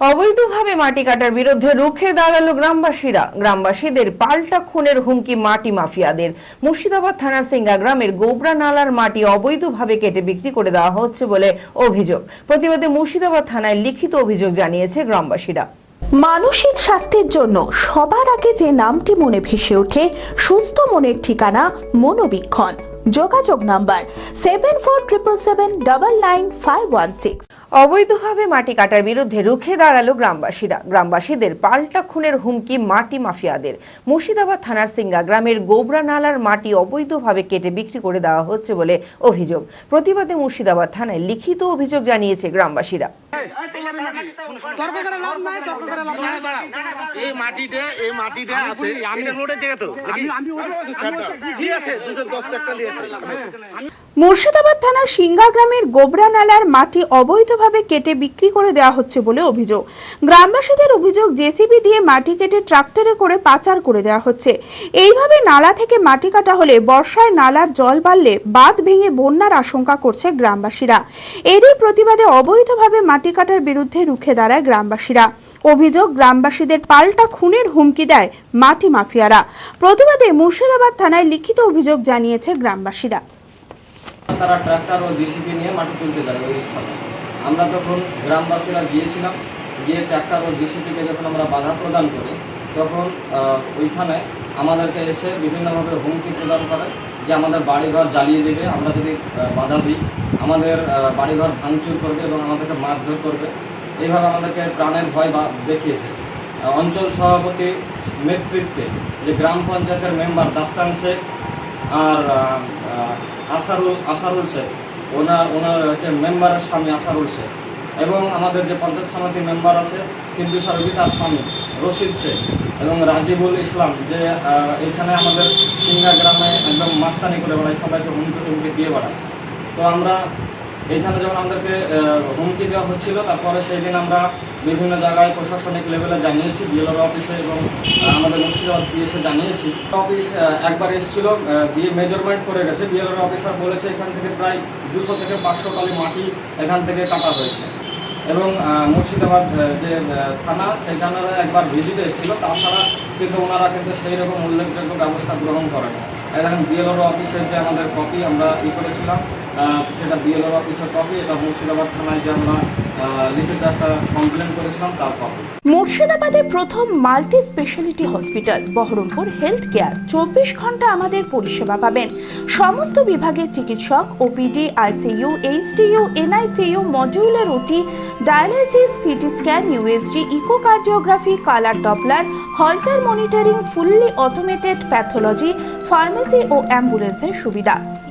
অবৈধভাবে মাটি কাটার বিরুদ্ধে রুখে দাঁড়াল গ্রামবাসীরা। গ্রামবাসীদের পাল্টা খুনের হুমকি মাটি মাফিয়াদের। মুর্শিদাবাদ থানার সিঙ্গা গ্রামের গোবরা নালার মাটি অবৈধভাবে কেটে বিক্রি করে দেওয়া হচ্ছে বলে অভিযোগ। প্রতিবাদে মুর্শিদাবাদ থানায় লিখিত অভিযোগ জানিয়েছে গ্রামবাসীরা। মানসিক স্বাস্থ্যের জন্য সবার আগে যে নামটি মনে ভেসে ওঠে, সুস্থ মনের ঠিকানা মনোবীক্ষণ। যোগাযোগ number seven four triple seven double nine five one six অবৈধভাবে মাটি কাটার বিরুদ্ধে রুখে দাঁড়াল গ্রামবাসীরা। গ্রামবাসীদের পাল্টা খুনের হুমকি মাটি মাফিয়াদের। মুর্শিদাবাদ থানার সিঙ্গা গ্রামের গোবরা নালার মাটি অবৈধভাবে কেটে বিক্রি করে দেওয়া হচ্ছে বলে অভিযোগ। প্রতিবাদে মুর্শিদাবাদ থানায় লিখিত অভিযোগ জানিয়েছে গ্রামবাসীরা। এই এই আছে। আমি আমি আমি ঠিক আছে দুশো দশ টাকা দিয়েছে। মুর্শিদাবাদ থানার সিঙ্গা গ্রামের গোবরা নালার মাটি অবৈধভাবে কেটে বিক্রি করে দেওয়া হচ্ছে বলে অভিযোগ। গ্রামবাসীদের অভিযোগ, জেসিবি দিয়ে মাটি কেটে ট্রাক্টরে করে পাচার করে দেওয়া হচ্ছে। এইভাবে নালা থেকে মাটি কাটা হলে বর্ষায় নালার জল বাড়লে বাঁধ ভেঙে বন্যার আশঙ্কা করছে গ্রামবাসীরা। এরই প্রতিবাদে অবৈধভাবে মাটি কাটার বিরুদ্ধে রুখে দাঁড়ায় গ্রামবাসীরা। অভিযোগ, গ্রামবাসীদের পাল্টা খুনের হুমকি দেয় মাটি মাফিয়ারা। প্রতিবাদে মুর্শিদাবাদ থানায় লিখিত অভিযোগ জানিয়েছে গ্রামবাসীরা। তারা ট্রাক্টর ও জিসিবি নিয়ে মাটি তুলতে যায় ওই স্থানে। আমরা তখন গ্রামবাসীরা গিয়েছিলাম, গিয়ে ট্রাক্টর ও জিসিবিকে যখন আমরা বাধা প্রদান করি, তখন ওইখানে আমাদেরকে এসে বিভিন্নভাবে হুমকি প্রদান করে যে আমাদের বাড়িঘর জ্বালিয়ে দেবে, আমরা যদি বাধা দিই, আমাদের বাড়িঘর ভাঙচুর করবে এবং আমাদেরকে মারধর করবে। এইভাবে আমাদেরকে প্রাণের ভয় দেখিয়েছে। অঞ্চল সভাপতি নেতৃত্বে যে গ্রাম পঞ্চায়েতের মেম্বার দাস্তান শেখ আর আসারুল আসারুল শেখ। ওনার ওনার হচ্ছে মেম্বারের স্বামী আসারুল শেখ। এবং আমাদের যে পঞ্চায়েত সমিতি মেম্বার আছে, হিন্দু সার্বি তার স্বামী রশিদ শেখ এবং রাজিবুল ইসলাম, যে এখানে আমাদের সিংহা গ্রামে একদম মাস্তানি করে বেড়ায়, সবাইকে হুমকি টুমকি দিয়ে বেড়ায়। তো আমরা এখানে যখন আমাদেরকে হুমকি দেওয়া হচ্ছিল, তারপরে সেই দিন আমরা বিভিন্ন জায়গায় প্রশাসনিক লেভেলে জানিয়েছি বিএলআর অফিসে এবং আমাদের মুর্শিদাবাদ এসে জানিয়েছি। অফিস একবার এসেছিল দিয়ে মেজারমেন্ট করে গেছে। বিএলআর অফিসার বলেছে এখান থেকে প্রায় দুশো থেকে পাঁচশো কালি মাটি এখান থেকে কাটা হয়েছে। এবং মুর্শিদাবাদ যে থানা সেখানে একবার ভিজিটে এসেছিল। তাছাড়া কিন্তু ওনারা কিন্তু সেই রকম উল্লেখযোগ্য ব্যবস্থা গ্রহণ করেন। না এই দেখেন বিএলআর অফিসের যে আমাদের কপি আমরা ই করেছিলাম সেটা বিএলআর অফিসের কপি, এটা মুর্শিদাবাদ থানায় যে আমরা লিখিত একটা কমপ্লেন করেছিলাম তার মুর্শিদাবাদে প্রথম multi speciality hospital, Baharampur health care. চব্বিশ ঘণ্টা আমাদের পরিষেবা পাবেন। সমস্ত বিভাগের চিকিৎসক, OPD, ICU, HDU, NICU, modular, OT dialysis CT scan, USG, echocardiography, colour doppler, holter monitoring, fully automated pathology, pharmacy ও অ্যাম্বুলেন্সের সুবিধা।